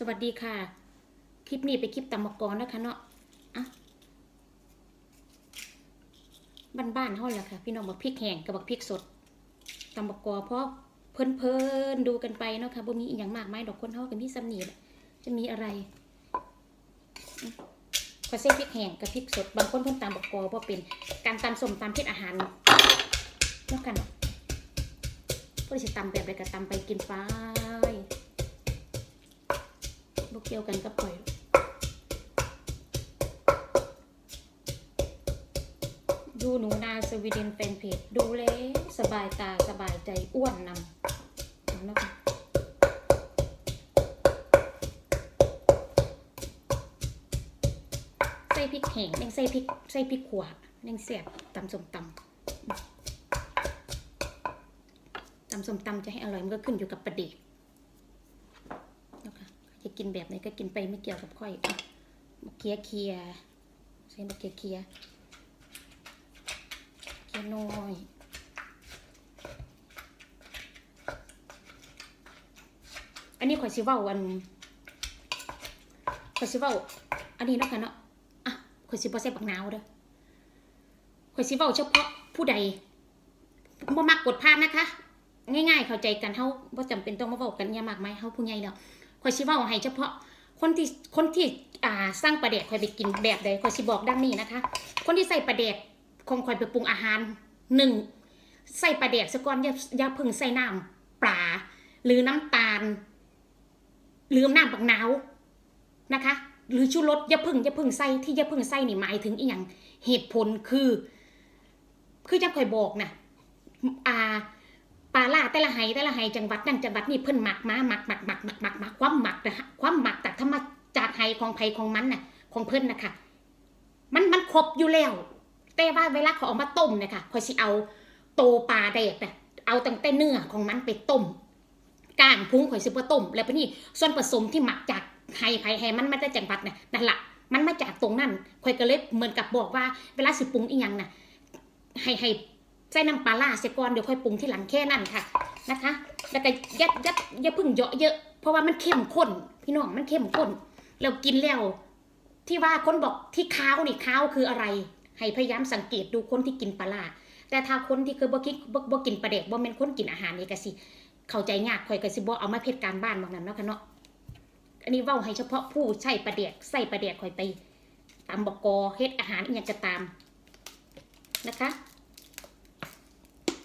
สวัสดีค่ะ คลิปนี้ไปคลิปตำมะกรนะคะเนาะอะบ้านๆเท่าแหละค่ะ พี่น้องบักพริกแห้งกับบักพริกสดตำมะกรเพราะเพลินๆดูกันไปเนาะค่ะบ่มีอีกอย่างมากมายดอกคนเท่ากันมีสำนีแหละจะมีอะไรขอเส้นพริกแห้งกับพริกสด บางคนเพิ่นตำบักกอเพราะเป็นการตำส้มตำเพ็ดอาหารเนาะกันเพื่อจะตำแบบใดก็ตำไปกินไปลูก เกี่ยวกันก็ปล่อยดูหนูนาสวีเดนแฟนเพจดูเลยสบายตาสบายใจอ้วนนำนะคะใส่พริกแห้งยังใส่พริกใส่พริกขวายังเสียบตำส้มตำตำส้มตำจะให้อร่อยมันก็ขึ้นอยู่กับประเด็ จะกินแบบไหนก็กินไปไม่เกี่ยวกับค่อยมะเคียเคียร์ใส่มะเคียเคียร์เคียน้อยอันนี้ข่อยสิว้าอันข่อยสิว้าอันนี้เนาะค่ะเนาะอะข่อยสิบ่ใส่บักนาวเด้อข่อยสิว้าเฉพาะผู้ใดบ่มักกดภาพนะคะ ง่ายๆเข้าใจกันเฮาบ่จำเป็นต้องมาเว้ากันอยามากมายเฮาผู้ใหญ่แล้ว ข่อยสิเว้าให้เฉพาะคนที่คนที่อ่าสร้างประเดกข่อยไปกินแบบใดข่อยสิบอกดังนี้นะคะ คนที่ใส่ประเดกของข่อยไปปรุงอาหารหนึ่งใส่ประเดกซะก่อนอย่าอย่าพิ่งใส่น้ำปลาหรือน้ำตาล หรือน้ำปักนาวนะคะ หรือชูรสอย่าพิ่งอย่าพิ่งใส่ที่อย่าพิ่งใส่นี่หมายถึงอีหยังเหตุผลคือ คือจังข่อยบอกนะอ่า ปลาล่าแต่ละไหแต่ละไหจังหวัดนั่นจังหวัดนี่เพิ่นหมักมาหมักหมักหมักหมักหมักหมักความหมักนะฮะความหมักจากธรรมจากไหของไผของมันน่ะของเพิ่นนะคะมันมันครบอยู่แล้ว แต่ว่าเวลาเขาเอามาต้มเนี่ยค่ะข่อยสิเอาโตปลาแดกน่ะเอาตั้งแต่เนื้อของมันไปต้มก้างพุงข่อยสิบ่ต้ม แล้วพอนี่ส่วนผสมที่หมักจากไห้ไผไห้มันมาจากจังหวัดน่ะนั่นแหละมันมาจากตรงนั้นข่อยก็เลยเหมือนกับบอกว่า เวลาสิปรุงอีหยังน่ะให้ให้ ใส่น้ำปลาล่าเสียก่อนเดี๋ยวค่อยปรุงที่หลังแค่นั้นค่ะนะคะ แล้วก็ยัดยัดอย่าพึ่งเยอะเยอะ เพราะว่ามันเข้มข้น พี่น้องมันเข้มข้นแล้วกินแล้ว ที่ว่าคนบอกที่ข้าวนี่ข้าวคืออะไร ให้พยายามสังเกตดูคนที่กินปลาล่าแต่ถ้าคนที่เคยบ่กินบ่บกินปลาเด็กบ่แม่นคนกินอาหารนี่ก็สิเข้าใจยากข่อยก็สิบ่เอามาเพชรการบ้านบางนั้นเนาะค่ะเนาะอันนี้เว้าให้เฉพาะผู้ใช้ปลาเด็กใส่ปลาเด็กข่อยไปตามบกอเฮ็ดอาหารอีหยังจะตามนะคะ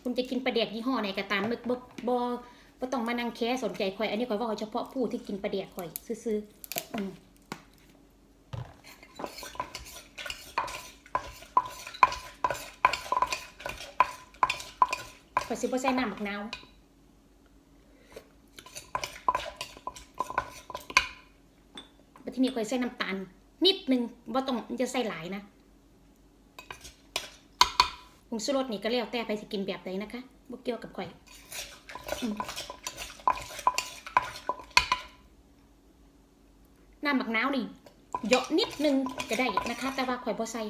คุณจะกินปลาเดียกยี่ห้อไหนก็ตามมึกบ่บ่บ่ต้องมานั่งแค่สนใจข่อย อันนี้ข่อยว่าเฉพาะผู้ที่กินปลาเดียกข่อยซื้อๆอืมข่อยสิบ่ใส่น้ำบักนาวบัดที่นี้ข่อยใส่น้ำตาลนิดนึงบ่ต้องจะใส่หลายนะ ผงชูรสนี่ก็แล้วแต่ไปสิกินแบบใดนะคะบ่เกี่ยวกับข่อยน้ำบักนาวนี่เยาะนิดนึงก็ได้นะคะ แต่ว่าข่อยบ่ใส่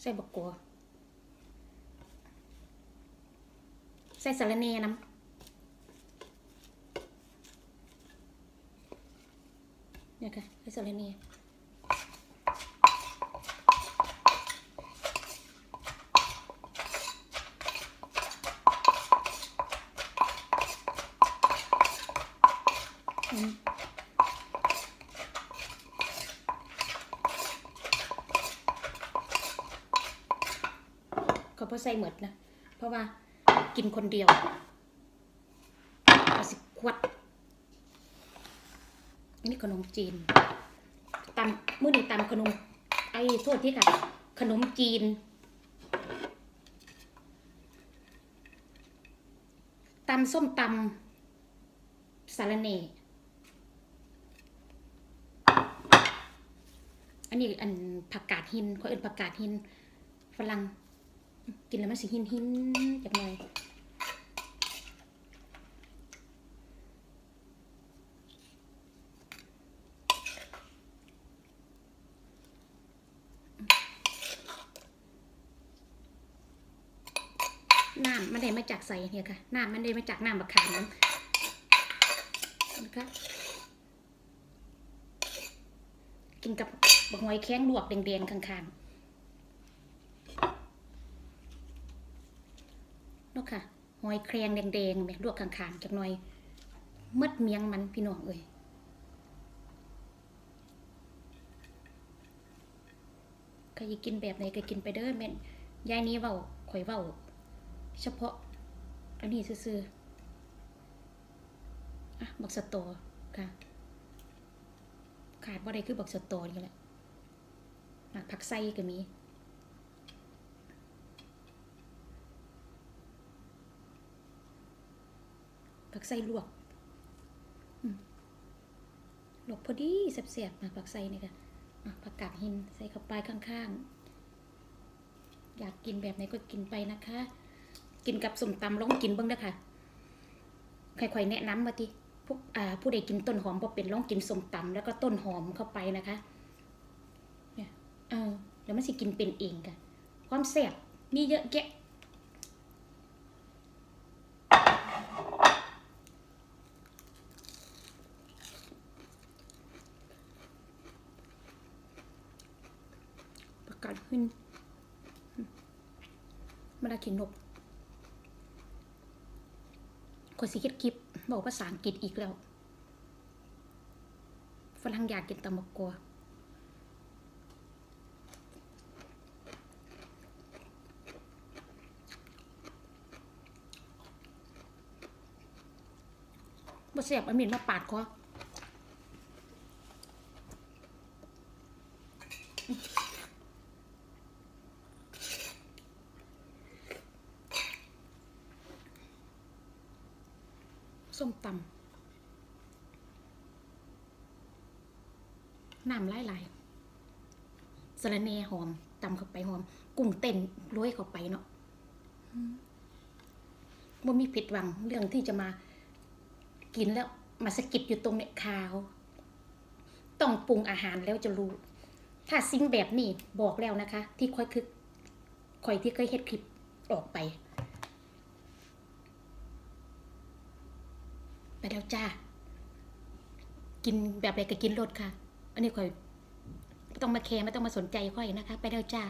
ใส่บักกัวใส่สาระแหน่น้ำเนี่ยค่ะใส่สาระแหน่ อืม เขาพอใส่หมดนะ เพราะว่ากินคนเดียวเอาสิขวดอันนี้ขนมจีนตำมื้อนี้ตำขนม ไอ้โทษที่ค่ะ ขนมจีนตำส้มตำสารเน่อันนี้อันผักกาดหินเขาเอินผักกาดหินฝรั่ง กินแล้วมันสิหินหินจักหน่อยน้ำมันได้มาจากใส่เนี่ยค่ะ น้ำมันได้มาจากน้ำมะขามนะคะกินกับบักหอยแข้งลวกแดงๆข้างๆ เนาะค่ะหอยแครงแดงๆแหม่ลวกข้างๆจักหน่อยมัดเมียงมันพี่น้องเอ้ยใครอยกินแบบไหนก็กินไปเด้อแม่ยายนี้เว้าข่อยเว้า เฉพาะ อันนี้ซื่อๆอะบักสโตอค่ะ ขาดว่าใดคือบักสโตอนี่แหละหมักผักไส้ก็มี ผักไส้ลวกลวกพอดีแซ่บๆมาผักไส้นี่ค่ะผักกาดหินใส่เข้าไปข้างๆ อยากกินแบบไหนก็กินไปนะคะ กินกับส้มตำลองกินบ้างเด้ค่ะใครๆแนะนำมาทีพวกผู้ใดกินต้นหอมพอเป็นลองกินส้มตำแล้วก็ต้นหอมเข้าไปนะคะเนี่ยเออแล้วมันสิกินเป็นเองกันความแซ่บมีเยอะแยะ กาศขึ้นมาลาขินนกคนสิเฮ็ดคลิปบอกภาษาอังกฤษอีกแล้วฝรั่งอยากกินตำมกัวบ่แซ่บอามีดมาปาดคอ ส้มตำน้ำไหลไหลายๆสะระเนหอมตำเข้าไปหอม กุ้งเต้นโรยเข้าไปเนาะอืมบ่มีผิดหวังเรื่องที่จะมากินแล้ว มาสะกิดอยู่ตรงเนี่ยขาว ต้องปรุงอาหารแล้วจะรู้ ถ้าซิงแบบนี้บอกแล้วนะคะ ที่ค่อยคือค่อยที่เคยเฮ็ดคลิปออกไป ไปแล้วจ้า กินแบบไรก็กินรสค่ะ อันนี้ค่อยไม่ต้องมาแคร์ไม่ต้องมาสนใจค่อยนะคะ ไปแล้วจ้า